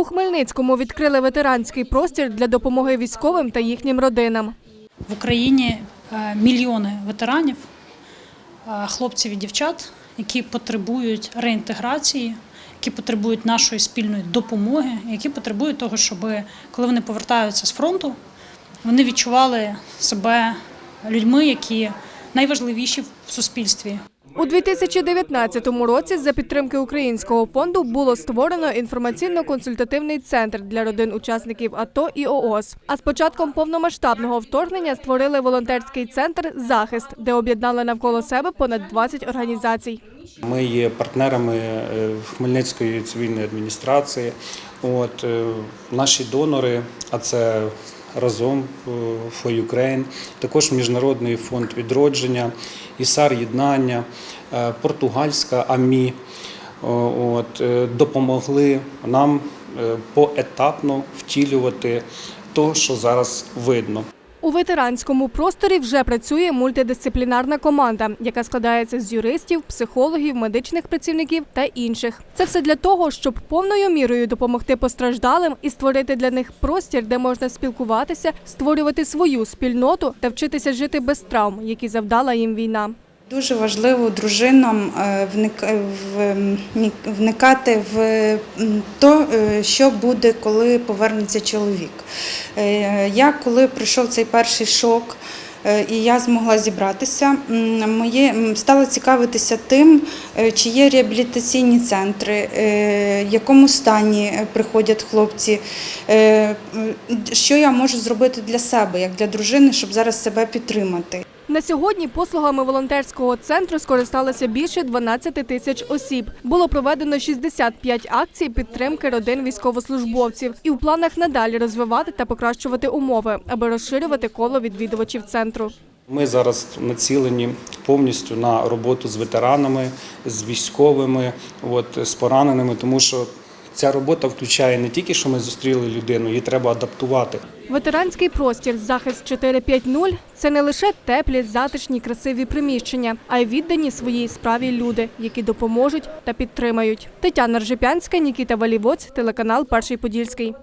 У Хмельницькому відкрили ветеранський простір для допомоги військовим та їхнім родинам. В Україні е, мільйони ветеранів, е, хлопців і дівчат, які потребують реінтеграції, які потребують нашої спільної допомоги, які потребують того, щоб коли вони повертаються з фронту, вони відчували себе людьми, які найважливіші в суспільстві. У 2019 році за підтримки Українського фонду було створено інформаційно-консультативний центр для родин учасників АТО і ООС. А з початком повномасштабного вторгнення створили волонтерський центр Захист, де об'єднали навколо себе понад 20 організацій. Ми є партнерами е, Хмельницької цивільної адміністрації. От е, наші донори, а це разом е, for Ukraine, також Міжнародний фонд відродження, ІСАР єднання, е, португальська АМІ. От е, допомогли нам поетапно втілювати то, що зараз видно. У ветеранському просторі вже працює мультидисциплінарна команда, яка складається з юристів, психологів, медичних працівників та інших. Це все для того, щоб повною мірою допомогти постраждалим і створити для них простір, де можна спілкуватися, створювати свою спільноту та вчитися жити без травм, які завдала їм війна. Дуже важливо дружинам е, ні- вникати в м, то, е, що буде, коли повернеться чоловік. Е, Я коли прийшов цей перший шок. е, І я змогла зібратися. Моє стала цікавитися тим, е, чи є реабілітаційні центри, е, в якому стані е, приходять хлопці, е, що я можу зробити для себе, як для дружини, щоб зараз себе підтримати. На сьогодні послугами волонтерського центру скористалося більше 12 тисяч осіб. Було проведено 65 акцій підтримки родин військовослужбовців. І в планах надалі розвивати та покращувати умови, аби розширювати коло відвідувачів центру. Ми зараз націлені повністю на роботу з ветеранами, з військовими, от, з пораненими, тому що ця робота включає не тільки, що ми зустріли людину, її треба адаптувати. Ветеранський простір захист 450 – це не лише теплі, затишні, красиві приміщення, а й віддані своїй справі люди, які допоможуть та підтримають. Тетяна Ржепянська, Нікіта Валівоць, телеканал Перший Подільський.